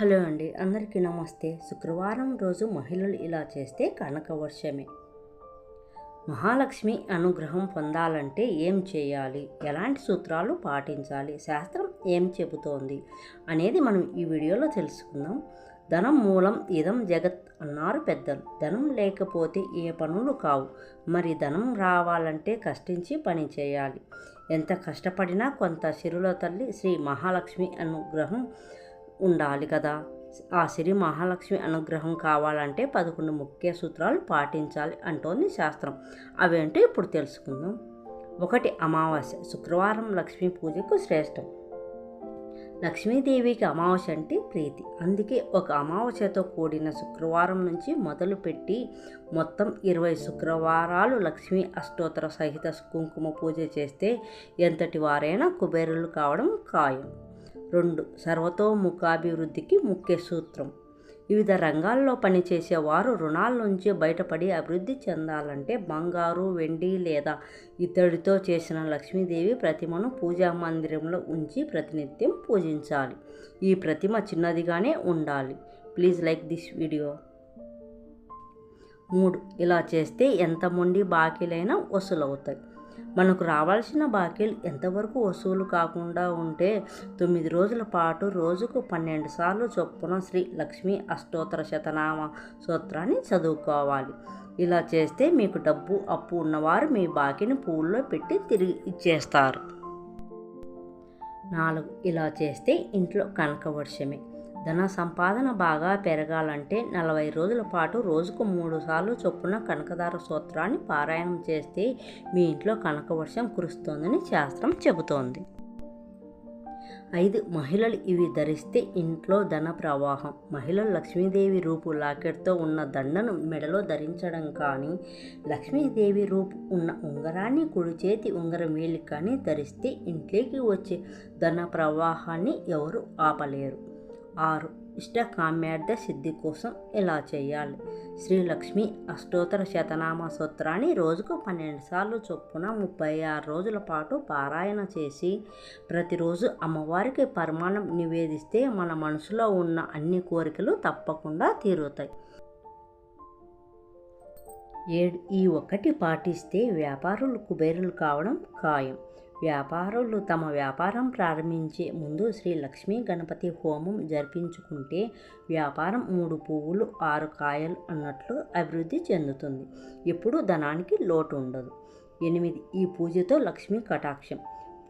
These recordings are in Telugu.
హలో అండి. అందరికీ నమస్తే. శుక్రవారం రోజు మహిళలు ఇలా చేస్తే కనక వర్షమే మహాలక్ష్మి అనుగ్రహం పొందాలంటే ఏం చేయాలి? ఎలాంటి సూత్రాలు పాటించాలి? శాస్త్రం ఏం చెబుతోంది? అనేది మనం ఈ వీడియోలో తెలుసుకుందాం. ధనం మూలం ఇదం జగత్ అన్నారు పెద్దలు. ధనం లేకపోతే ఏ పనులు కావు. మరి ధనం రావాలంటే కష్టించి పని చేయాలి. ఎంత కష్టపడినా కొంత సిరుల తల్లి శ్రీ మహాలక్ష్మి అనుగ్రహం ఉండాలి కదా. ఆ శ్రీ మహాలక్ష్మి అనుగ్రహం కావాలంటే పదకొండు ముఖ్య సూత్రాలు పాటించాలి అంటోంది శాస్త్రం. అవేంటో ఇప్పుడు తెలుసుకుందాం. ఒకటి అమావాస్య శుక్రవారం లక్ష్మీ పూజకు శ్రేష్టం. లక్ష్మీదేవికి అమావాస్య అంటే ప్రీతి. అందుకే ఒక అమావాస్యతో కూడిన శుక్రవారం నుంచి మొదలుపెట్టి మొత్తం ఇరవై శుక్రవారాలు లక్ష్మీ అష్టోత్తర సహిత కుంకుమ పూజ చేస్తే ఎంతటి వారైనా కుబేరులు కావడం ఖాయం. రెండు సర్వతోముఖాభివృద్ధికి ముఖ్య సూత్రం. వివిధ రంగాల్లో పనిచేసే వారు రుణాల నుంచి బయటపడి అభివృద్ధి చెందాలంటే బంగారు వెండి లేదా ఇతడితో చేసిన లక్ష్మీదేవి ప్రతిమను పూజా మందిరంలో ఉంచి ప్రతినిత్యం పూజించాలి. ఈ ప్రతిమ చిన్నదిగానే ఉండాలి. Please like this video. మూడు ఇలా చేస్తే ఎంత మొండి బాకీలైనా వసూలవుతాయి. మనకు రావాల్సిన బాకీలు ఎంతవరకు వసూలు కాకుండా ఉంటే తొమ్మిది రోజుల పాటు రోజుకు పన్నెండు సార్లు చొప్పున శ్రీ లక్ష్మీ అష్టోత్తర శతనామ సూత్రాన్ని చదువుకోవాలి. ఇలా చేస్తే మీకు డబ్బు అప్పు ఉన్నవారు మీ బాకీని పూల్లో పెట్టి తిరిగి ఇచ్చేస్తారు. నాలుగు. ఇలా చేస్తే ఇంట్లో కనక వర్షమే ధన సంపాదన బాగా పెరగాలంటే నలభై రోజుల పాటు రోజుకు మూడు సార్లు చొప్పున కనకదార సూత్రాన్ని పారాయణం చేస్తే మీ ఇంట్లో కనకవర్షం కురుస్తోందని శాస్త్రం చెబుతోంది. ఐదు మహిళలు ఇవి ధరిస్తే ఇంట్లో ధన ప్రవాహం. మహిళలు లక్ష్మీదేవి రూపు లాకెట్తో ఉన్న దండను మెడలో ధరించడం కానీ లక్ష్మీదేవి రూపు ఉన్న ఉంగరాన్ని కుడి చేతి ఉంగరం వేలి కానీ ధరిస్తే ఇంట్లోకి వచ్చే ధన ప్రవాహాన్ని ఎవరు ఆపలేరు. ఆరు. ఇష్టకామ్యార్థ సిద్ధి కోసం ఎలా చేయాలి? శ్రీలక్ష్మి అష్టోత్తర శతనామ సూత్రాన్ని రోజుకు పన్నెండు సార్లు చొప్పున ముప్పై ఆరు రోజుల పాటు పారాయణ చేసి ప్రతిరోజు అమ్మవారికి పరిమాణం నివేదిస్తే మన మనసులో ఉన్న అన్ని కోరికలు తప్పకుండా తీరుతాయి. ఏడు. ఈ ఒకటి పాటిస్తే వ్యాపారులు కుబేరులు కావడం ఖాయం. వ్యాపారులు తమ వ్యాపారం ప్రారంభించే ముందు శ్రీ లక్ష్మీ గణపతి హోమం జరిపించుకుంటే వ్యాపారం మూడు పువ్వులు ఆరు కాయలు అన్నట్లు అభివృద్ధి చెందుతుంది. ఎప్పుడు ధనానికి లోటు ఉండదు. ఎనిమిది ఈ పూజతో లక్ష్మీ కటాక్షం.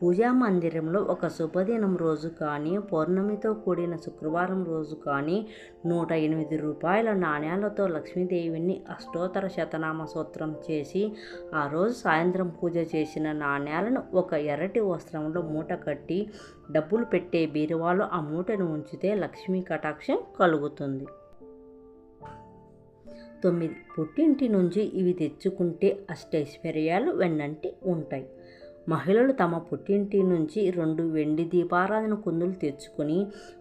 పూజా మందిరంలో ఒక శుభదినం రోజు కానీ పౌర్ణమితో కూడిన శుక్రవారం రోజు కానీ నూట ఎనిమిది రూపాయల నాణ్యాలతో లక్ష్మీదేవిని అష్టోత్తర శతనామ సూత్రం చేసి ఆ రోజు సాయంత్రం పూజ చేసిన నాణ్యాలను ఒక ఎర్రటి వస్త్రంలో మూట కట్టి డబ్బులు పెట్టే బీరువాలో ఆ మూటను ఉంచితే లక్ష్మీ కటాక్షం కలుగుతుంది. తొమ్మిది పుట్టింటి నుంచి ఇవి తెచ్చుకుంటే అష్టైశ్వర్యాలు వెన్నంటి ఉంటాయి. మహిళలు తమ పుట్టింటి నుంచి రెండు వెండి దీపారాధన కుందులు తెచ్చుకొని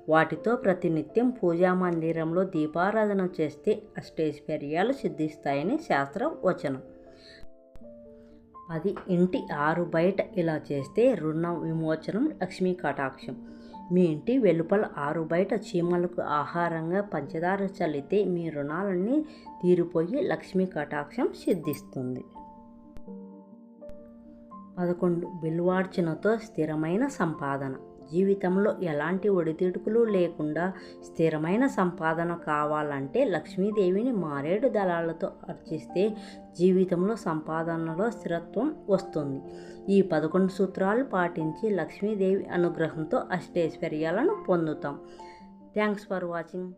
వాటితో ప్రతినిత్యం పూజా మందిరంలో దీపారాధన చేస్తే అష్టైశ్వర్యాలు సిద్ధిస్తాయని శాస్త్ర వచనం. అది ఇంటి ఆరు బయట ఇలా చేస్తే రుణ విమోచనం లక్ష్మీ కటాక్షం. మీ ఇంటి వెలుపల ఆరు బయట చీమలకు ఆహారంగా పంచదార చల్లితే మీ రుణాలన్నీ తీరిపోయి లక్ష్మీ కటాక్షం సిద్ధిస్తుంది. పదకొండు. బిల్వార్చనతో స్థిరమైన సంపాదన. జీవితంలో ఎలాంటి ఒడితిడుకులు లేకుండా స్థిరమైన సంపాదన కావాలంటే లక్ష్మీదేవిని మారేడు దళాలతో అర్చిస్తే జీవితంలో సంపాదనలో స్థిరత్వం వస్తుంది. ఈ పదకొండు సూత్రాలు పాటించి లక్ష్మీదేవి అనుగ్రహంతో అష్టైశ్వర్యాలను పొందుతాం. Thanks for watching.